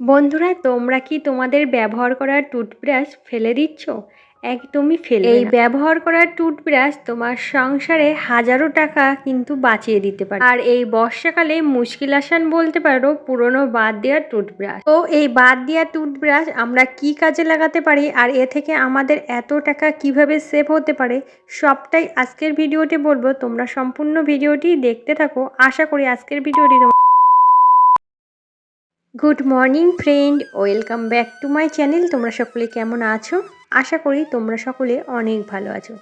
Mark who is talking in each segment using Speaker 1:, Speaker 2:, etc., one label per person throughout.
Speaker 1: বন্ধুরা তোমরা কি তোমাদের ব্যবহার করা টুথব্রাশ ফেলে দিচ্ছ? একদমই ফেলে এই ব্যবহার করা টুথব্রাশ তোমার সংসারে হাজারো টাকা কিন্তু বাঁচিয়ে দিতে পারে। আর এই বর্ষাকালে মুশকিল আসান বলতে পারো পুরনো বাদ দেওয়া টুথব্রাশ। তো এই বাদ দেওয়া টুথব্রাশ আমরা কি কাজে লাগাতে পারি? আর এ থেকে আমাদের এত টাকা কীভাবে সেভ হতে পারে? সবটাই আজকের ভিডিওতে বলব। তোমরা সম্পূর্ণ ভিডিওটি দেখতে থাকো। আশা করি আজকের ভিডিওটি তোমার good morning friend welcome back to my channel তোমরা সকলে কেমন আছো? আশা করি তোমরা সকলে অনেক ভালো আছো।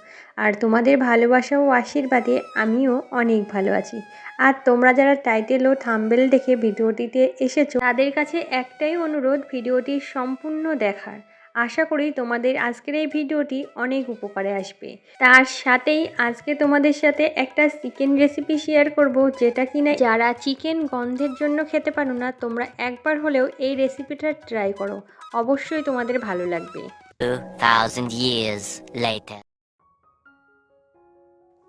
Speaker 1: আর তোমাদের ভালোবাসা ও আশীর্বাদে আমিও অনেক ভালো আছি। আর তোমরা যারা টাইটেল ও থাম্বেল দেখে ভিডিওটিতে এসেছ, তাদের কাছে একটাই অনুরোধ, ভিডিওটি সম্পূর্ণ দেখার। আশা করি তোমাদের আজকের এই ভিডিওটি অনেক উপকারে আসবে। তার সাথেই আজকে তোমাদের সাথে একটা চিকেন রেসিপি শেয়ার করব, যেটা কিনা যারা চিকেন গন্ধের জন্য খেতে পারো না, তোমরা একবার হলেও এই রেসিপিটা ট্রাই করো। অবশ্যই তোমাদের ভালো লাগবে।
Speaker 2: 2000 years later.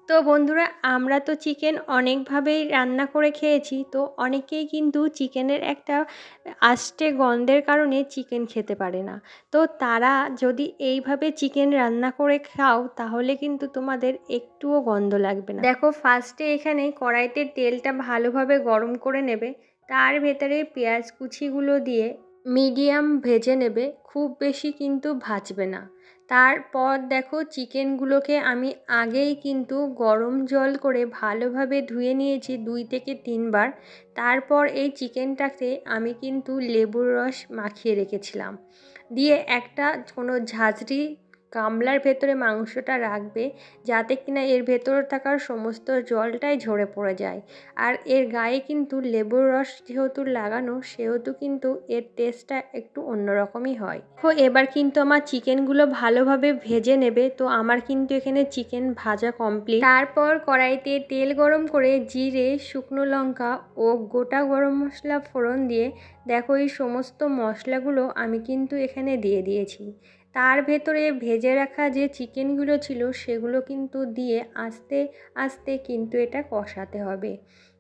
Speaker 1: তো বন্ধুরা, আমরা তো চিকেন অনেকভাবেই রান্না করে খেয়েছি, তো অনেকেই কিন্তু চিকেনের একটা আষ্টে গন্ধের কারণে চিকেন খেতে পারে না। তো তারা যদি এইভাবে চিকেন রান্না করে খাও, তাহলে কিন্তু তোমাদের একটুও গন্ধ লাগবে না। দেখো ফার্স্টে এখানে কড়াইতে তেলটা ভালোভাবে গরম করে নেবে, তার ভেতরে পেঁয়াজ কুচিগুলো দিয়ে মিডিয়াম ভেজে নেবে, খুব বেশি কিন্তু ভাজবে না। তারপর দেখো চিকেনগুলোকে আমি আগেই কিন্তু গরম জল করে ভালোভাবে ধুয়ে নিয়েছি দুই থেকে তিনবার। তারপর এই চিকেনটাকে আমি কিন্তু লেবুর রস মাখিয়ে রেখেছিলাম। দিয়ে একটা কোনো ঝাঁঝরি গামলার ভেতরে মাংসটা রাখবে যাতে কিনা এর ভেতরে থাকার সমস্ত জলটাই ঝরে পড়ে যায়। আর এর গায়ে কিন্তু লেবুর রস যেহেতু লাগানো, সেহেতু কিন্তু এর টেস্টটা একটু অন্যরকমই হয়। তো এবার কিন্তু আমার চিকেনগুলো ভালোভাবে ভেজে নেবে, তো আমার কিন্তু এখানে চিকেন ভাজা কমপ্লিট তারপর কড়াইতে তেল গরম করে জিরে, শুকনো লঙ্কা ও গোটা গরম মশলা ফোড়ন দিয়ে দেখো এই সমস্ত মশলাগুলো আমি কিন্তু এখানে দিয়ে দিয়েছি। তার ভেতরে ভেজে রাখা যে চিকেনগুলো ছিল, সেগুলো কিন্তু দিয়ে আস্তে আস্তে কিন্তু এটা কষাতে হবে।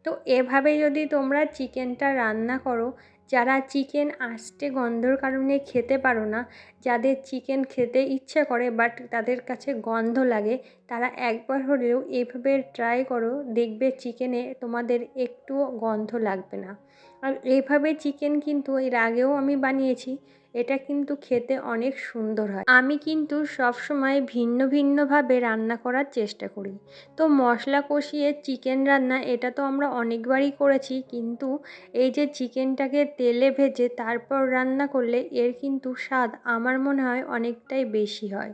Speaker 1: তো এভাবে যদি তোমরা চিকেনটা রান্না করো, যারা চিকেন আস্তে গন্ধর কারণে খেতে পারো না, যাদের চিকেন খেতে ইচ্ছা করে বাট তাদের কাছে গন্ধ লাগে, তারা একবার হলেও এভাবে ট্রাই করো, দেখবে চিকেনে তোমাদের একটুও গন্ধ লাগবে না। আর এইভাবে চিকেন কিন্তু এর আগেও আমি বানিয়েছি এটা কিন্তু খেতে অনেক সুন্দর হয়। আমি কিন্তু সবসময় ভিন্ন ভিন্নভাবে রান্না করার চেষ্টা করি। তো মশলা কষিয়ে চিকেন রান্না এটা তো আমরা অনেকবারই করেছি, কিন্তু এই যে চিকেনটাকে তেলে ভেজে তারপর রান্না করলে এর কিন্তু স্বাদ আমার মনে হয় অনেকটাই বেশি হয়।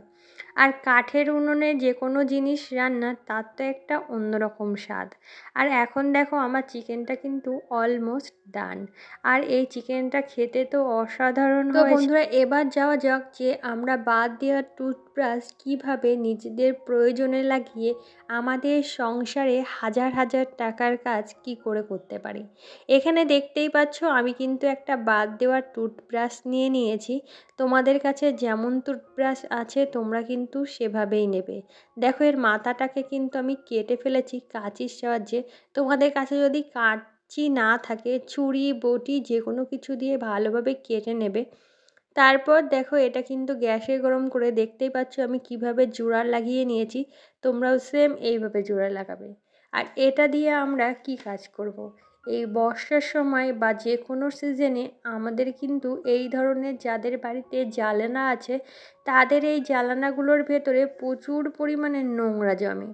Speaker 1: আর কাঠের উনুনে যে কোনো জিনিস রান্না তার তো একটা অন্যরকম স্বাদ। আর এখন দেখো আমার চিকেনটা কিন্তু অলমোস্ট ডান আর এই চিকেনটা খেতে তো অসাধারণ তো বন্ধুরা এবার যাওয়া যাক যে আমরা বাদ দেওয়া টুথব্রাশ কীভাবে নিজেদের প্রয়োজনে লাগিয়ে আমাদের সংসারে হাজার হাজার টাকার কাজ কি করে করতে পারি? এখানে দেখতেই পাচ্ছ, আমি কিন্তু একটা বাদ দেওয়ার টুথব্রাশ নিয়ে নিয়েছি। তোমাদের কাছে যেমন টুথব্রাশ আছে, তোমরা কিন্তু সেভাবেই নেবে। দেখো, এর মাথাটাকে কিন্তু আমি কেটে ফেলেছি কাঁচির সাহায্যে। তোমাদের কাছে যদি কাঁচি না থাকে, ছুরি, বটি যে কোনো কিছু দিয়ে ভালোভাবে কেটে নেবে। তারপর দেখো এটা কিন্তু গ্যাসে গরম করে দেখতেই পাচ্ছ আমি কীভাবে জোড়া লাগিয়ে নিয়েছি, তোমরাও সেম এইভাবে জোড়া লাগাবে। আর এটা দিয়ে আমরা কি কাজ করব। এই বর্ষার সময় বা যে কোনো সিজনে আমাদের কিন্তু এই ধরনের যাদের বাড়িতে জ্বালানা আছে, তাদের এই জ্বালানাগুলোর ভেতরে প্রচুর পরিমাণে নোংরা জমে।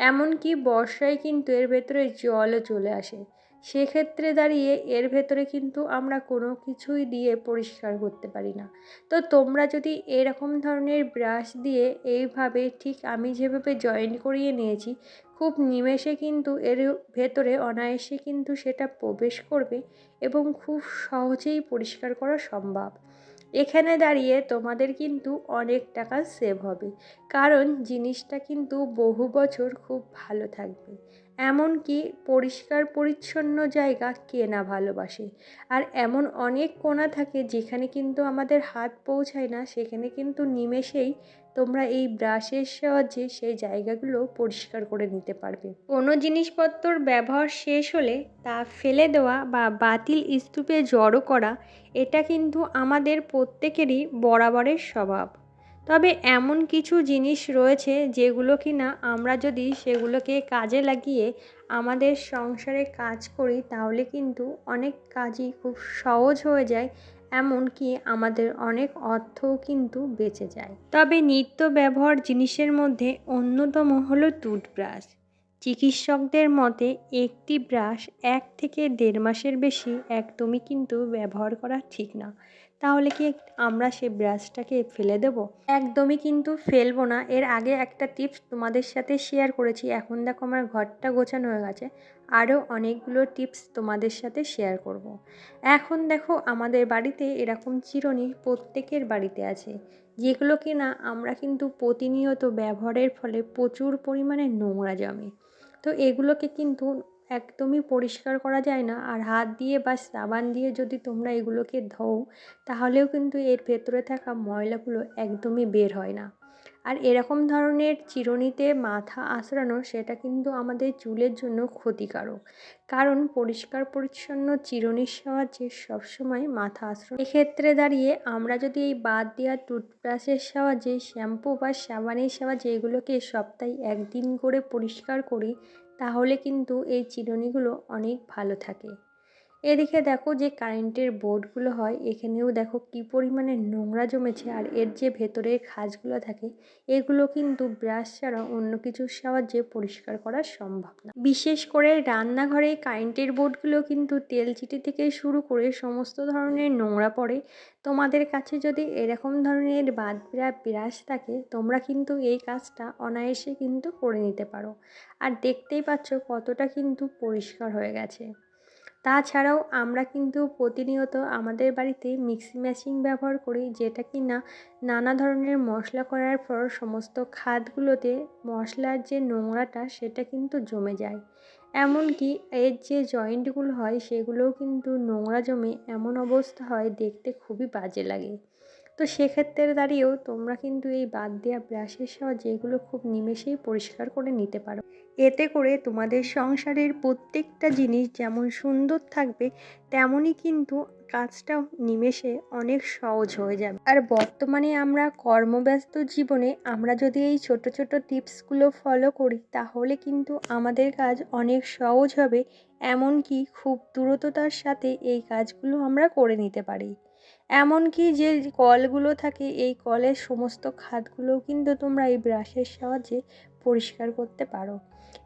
Speaker 1: এমনকি বর্ষায় কিন্তু এর ভেতরে জলও চলে আসে। সেক্ষেত্রে দাঁড়িয়ে এর ভেতরে কিন্তু আমরা কোনো কিছুই দিয়ে পরিষ্কার করতে পারি না। তো তোমরা যদি এরকম ধরনের ব্রাশ দিয়ে এইভাবে ঠিক আমি যেভাবে জয়েন করিয়ে নিয়েছি, খুব নিমেষে কিন্তু এর ভেতরে অনায়াসে কিন্তু সেটা প্রবেশ করবে এবং খুব সহজেই পরিষ্কার করা সম্ভব। এখানে দাঁড়িয়ে তোমাদের কিন্তু অনেক টাকা সেভ হবে। কারণ জিনিসটা কিন্তু বহু বছর খুব ভালো থাকবে। এমনকি পরিষ্কার পরিচ্ছন্ন জায়গা কে না ভালোবাসে। আর এমন অনেক কোণা থাকে যেখানে কিন্তু আমাদের হাত পৌঁছায় না, সেখানে কিন্তু নিমেষেই তোমরা এই ব্রাশের সাহায্যে সেই জায়গাগুলো পরিষ্কার করে নিতে পারবে। কোনো জিনিসপত্রর ব্যবহার শেষ হলে তা ফেলে দেওয়া বা বাতিল স্তূপে জড়ো করা, এটা কিন্তু আমাদের প্রত্যেকেরই বরাবরের স্বভাব। তবে এমন কিছু জিনিস রয়েছে যেগুলো কি না আমরা যদি সেগুলোকে কাজে লাগিয়ে আমাদের সংসারে কাজ করি, তাহলে কিন্তু অনেক কাজই খুব সহজ হয়ে যায়, এমনকি আমাদের অনেক অর্থও কিন্তু বেঁচে যায়। তবে নিত্য ব্যবহার জিনিসের মধ্যে অন্যতম হলো টুথব্রাশ। চিকিৎসকদের মতে, একটি ব্রাশ এক থেকে দেড় মাসের বেশি একদমই কিন্তু ব্যবহার করা ঠিক না। তাহলে কি আমরা সেই ব্রাশটাকে ফেলে দেব? একদমই কিন্তু ফেলব না। এর আগে একটা টিপস তোমাদের সাথে শেয়ার করেছি। এখন দেখো আমার ঘরটা গোছানো হয়ে গেছে। আরও অনেকগুলো টিপস তোমাদের সাথে শেয়ার করব। এখন দেখো আমাদের বাড়িতে এরকম চিরুনি প্রত্যেকের বাড়িতে আছে। যেগুলো কি না আমরা কিন্তু প্রতিনিয়ত ব্যবহারের ফলে প্রচুর পরিমাণে নোংরা জমে। তো এগুলোকে কিন্তু একদমই পরিষ্কার করা যায় না। আর হাত দিয়ে বা সাবান দিয়ে যদি তোমরা এগুলোকে ধোও, তাহলেও কিন্তু এর ভেতরে থাকা ময়লাগুলো একদমই বের হয় না। আর এরকম ধরনের চিরুনিতে মাথা আঁচড়ানো, সেটা কিন্তু আমাদের চুলের জন্য ক্ষতিকারক। কারণ পরিষ্কার পরিচ্ছন্ন চিরুনির সাহায্যে সবসময় মাথা আঁচড়ানো। এক্ষেত্রে দাঁড়িয়ে আমরা যদি এই বাদ দেওয়া টুথব্রাশের সাহায্যে শ্যাম্পু বা সাবানের সাহায্যে এগুলোকে সপ্তাহে একদিন করে পরিষ্কার করি তাহলে কিন্তু এই চিরুনিগুলো অনেক ভালো থাকে। এদিকে দেখো যে কারেন্টের বোর্ডগুলো হয়, এখানেও দেখো কি পরিমাণে নোংরা জমেছে আর এর যে ভেতরের খাঁজগুলো থাকে, এগুলো কিন্তু ব্রাশ ছাড়া অন্য কিছুর সাহায্যে পরিষ্কার করা সম্ভব না। বিশেষ করে রান্নাঘরে কারেন্টের বোর্ডগুলো কিন্তু তেল চিটি থেকে শুরু করে সমস্ত ধরনের নোংরা পড়ে। তোমাদের কাছে যদি এরকম ধরনের বাদ ব্রাশ থাকে, তোমরা কিন্তু এই কাজটা অনায়াসে কিন্তু করে নিতে পারো। আর দেখতেই পাচ্ছ কতটা কিন্তু পরিষ্কার হয়ে গেছে। তাছাড়াও আমরা কিন্তু প্রতিনিয়ত আমাদের বাড়িতে মিক্সি মেশিন ব্যবহার করি, যেটা কি না নানা ধরনের মশলা করার পর সমস্ত খাদগুলোতে মশলার যে নোংরাটা সেটা কিন্তু জমে যায়। এমনকি এর যে জয়েন্টগুলো হয় সেগুলোও কিন্তু নোংরা জমে এমন অবস্থা হয় দেখতে খুবই বাজে লাগে। তো সেক্ষেত্রে দাঁড়িয়েও তোমরা কিন্তু এই বাদ দেওয়া ব্রাশের সাহায্যে এগুলো খুব নিমেষেই পরিষ্কার করে নিতে পারো। এতে করে তোমাদের সংসারের প্রত্যেকটা জিনিস যেমন সুন্দর থাকবে, তেমনই কিন্তু কাজটাও নিমেষে অনেক সহজ হয়ে যাবে। আর বর্তমানে আমরা কর্মব্যস্ত জীবনে আমরা যদি এই ছোট ছোট টিপসগুলো ফলো করি, তাহলে কিন্তু আমাদের কাজ অনেক সহজ হবে, এমনকি খুব দ্রুততার সাথে এই কাজগুলো আমরা করে নিতে পারি। এমনকি যে কলগুলো থাকে, এই কলের সমস্ত খাতগুলোও কিন্তু তোমরা এই ব্রাশের সাহায্যে পরিষ্কার করতে পারো।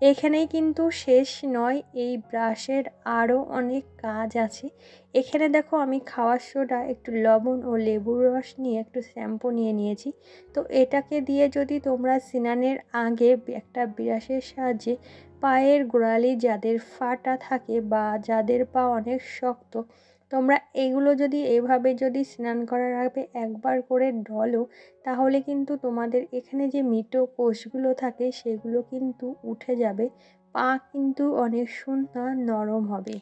Speaker 1: এখানেই কিন্তু শেষ নয়, এই ব্রাশের আরও অনেক কাজ আছে। এখানে দেখো আমি খাওয়ার সোডা, একটু লবণ ও লেবুর রস নিয়ে একটু শ্যাম্পু নিয়ে নিয়েছি। তো এটাকে দিয়ে যদি তোমরা স্নানের আগে একটা ব্রাশের সাহায্যে পায়ের গোড়ালি যাদের ফাটা থাকে বা যাদের পা অনেক শক্ত তোমরা এগুলো যদি এভাবে যদি স্নান করার আগে একবার করে ডলো তাহলে কিন্তু তোমাদের এখানে যে মৃত কোষগুলো থাকে, সেগুলো কিন্তু উঠে যাবে। পা কিন্তু অনেক সুন্দর নরম হবে।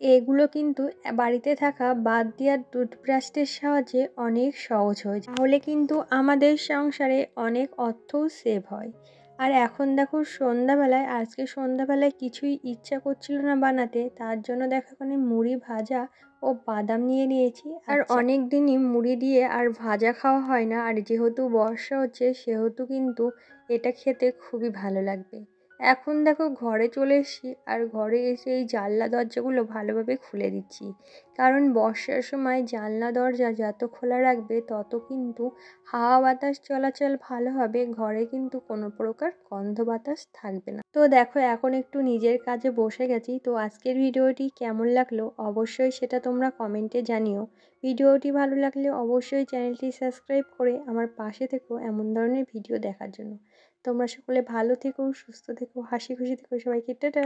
Speaker 1: এগুলো কিন্তু বাড়িতে থাকা বাদ দেওয়ার টুথব্রাশটির সাহায্যে অনেক সহজ হয় তাহলে কিন্তু আমাদের সংসারে অনেক অর্থও সেভ হয়। আর এখন দেখো সন্ধ্যাবেলায় আজকে সন্ধ্যাবেলায় কিছুই ইচ্ছা করছিল না বানাতে তার জন্য দেখো এখানে মুড়ি ভাজা ও বাদাম নিয়ে নিয়েছি। আর অনেক দিনই মুড়ি দিয়ে আর ভাজা খাওয়া হয় না আর যেহেতু বর্ষা হচ্ছে সেহেতু কিন্তু এটা খেতে খুবই ভালো লাগবে। এখন দেখো ঘরে চলে এসেছি আর ঘরে এসে এই জানলা দরজাগুলো ভালোভাবে খুলে দিচ্ছি। কারণ বর্ষার সময় জানলা দরজা যত খোলা রাখবে, তত কিন্তু হাওয়া বাতাস চলাচল ভালো হবে। ঘরে কিন্তু কোনো প্রকার গন্ধ বাতাস থাকবে না। তো দেখো এখন একটু নিজের কাজে বসে গেছি। তো আজকের ভিডিওটি কেমন লাগল অবশ্যই সেটা তোমরা কমেন্টে জানিও। ভিডিওটি ভালো লাগলে অবশ্যই চ্যানেলটি সাবস্ক্রাইব করে আমার পাশে থেকো এমন ধরনের ভিডিও দেখার জন্য। তোমরা সকলে ভালো থেকো সুস্থ থেকো হাসি খুশি থেকো সবাইকে টাটা।